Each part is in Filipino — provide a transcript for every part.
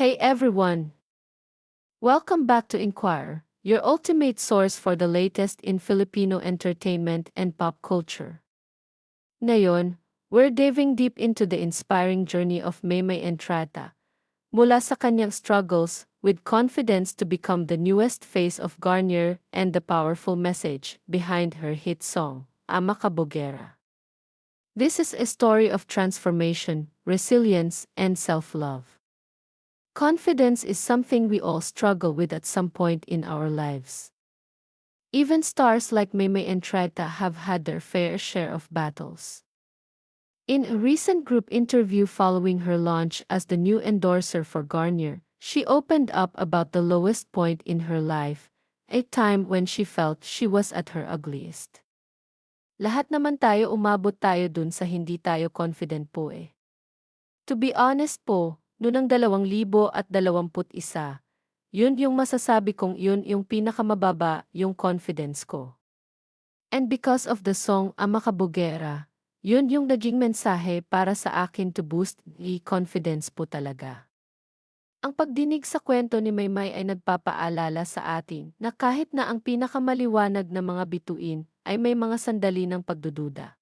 Hey everyone! Welcome back to Inquire, your ultimate source for the latest in Filipino entertainment and pop culture. Ngayon, we're diving deep into the inspiring journey of Maymay Entrata, mula sa kanyang struggles with confidence to become the newest face of Garnier and the powerful message behind her hit song, Ama Kabogera. This is a story of transformation, resilience, and self-love. Confidence is something we all struggle with at some point in our lives. Even stars like Meme and Trita have had their fair share of battles. In a recent group interview following her launch as the new endorser for Garnier, she opened up about the lowest point in her life, a time when she felt she was at her ugliest. Lahat naman tayo umabot tayo dun sa hindi tayo confident po eh. To be honest po, noong 2021, yun yung masasabi kong yun yung pinakamababa yung confidence ko. And because of the song Ama Kabugera, yun yung naging mensahe para sa akin to boost the confidence po talaga. Ang pagdinig sa kwento ni Maymay ay nagpapaalala sa atin na kahit na ang pinakamaliwanag na mga bituin ay may mga sandali ng pagdududa.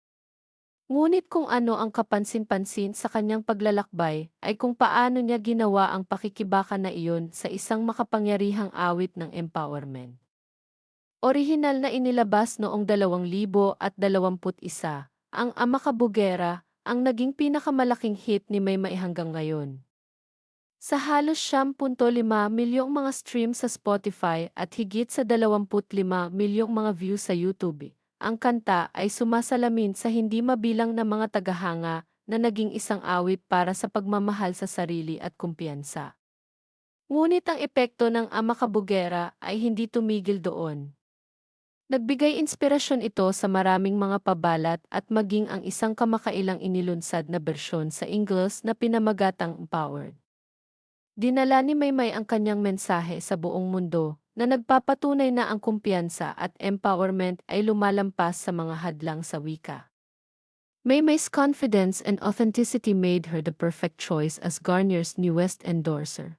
Ngunit kung ano ang kapansin-pansin sa kanyang paglalakbay ay kung paano niya ginawa ang pakikibaka na iyon sa isang makapangyarihang awit ng empowerment. Orihinal na inilabas noong 2021 ang Ama Kabugera, ang naging pinakamalaking hit ni Maymay hanggang ngayon. Sa halos 10.5 milyong mga stream sa Spotify at higit sa 25 milyong mga views sa YouTube, ang kanta ay sumasalamin sa hindi mabilang na mga tagahanga na naging isang awit para sa pagmamahal sa sarili at kumpiyansa. Ngunit ang epekto ng Ama Kabugera ay hindi tumigil doon. Nagbigay inspirasyon ito sa maraming mga pabalat at maging ang isang kamakailang inilunsad na bersyon sa Ingles na pinamagatang Empowered. Dinala ni Maymay ang kanyang mensahe sa buong mundo na nagpapatunay na ang kumpiyansa at empowerment ay lumalampas sa mga hadlang sa wika. Maymay's confidence and authenticity made her the perfect choice as Garnier's newest endorser.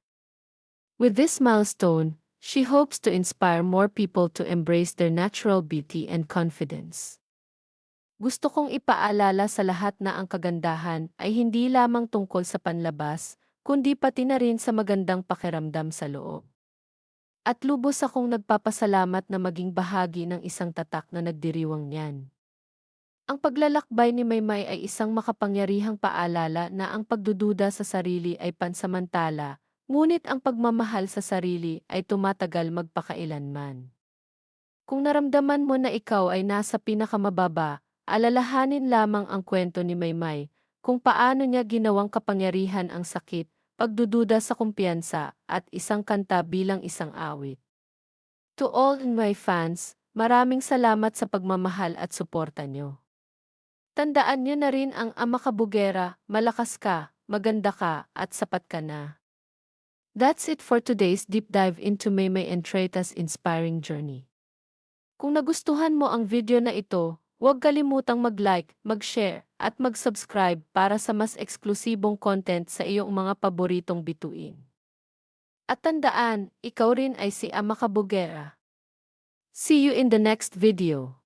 With this milestone, She hopes to inspire more people to embrace their natural beauty and confidence. Gusto kong ipaalala sa lahat na ang kagandahan ay hindi lamang tungkol sa panlabas, kundi pati na rin sa magandang pakiramdam sa loob. At lubos akong nagpapasalamat na maging bahagi ng isang tatak na nagdiriwang niyan. Ang paglalakbay ni Maymay ay isang makapangyarihang paalala na ang pagdududa sa sarili ay pansamantala, Ngunit ang pagmamahal sa sarili ay tumatagal magpakailanman. Kung naramdaman mo na ikaw ay nasa pinakamababa, alalahanin lamang ang kwento ni Maymay kung paano niya ginawang kapangyarihan ang sakit, pagdududa sa kumpiyansa, at isang kanta bilang isang awit. To all my fans, maraming salamat sa pagmamahal at suporta niyo. Tandaan niyo na rin ang ama kabugera, malakas ka, maganda ka, at sapat ka na. That's it for today's deep dive into Maymay and Treta's inspiring journey. Kung nagustuhan mo ang video na ito, huwag kalimutang mag-like, mag-share, at mag-subscribe para sa mas eksklusibong content sa iyong mga paboritong bituin. At tandaan, ikaw rin ay si Ama Kabugera. See you in the next video.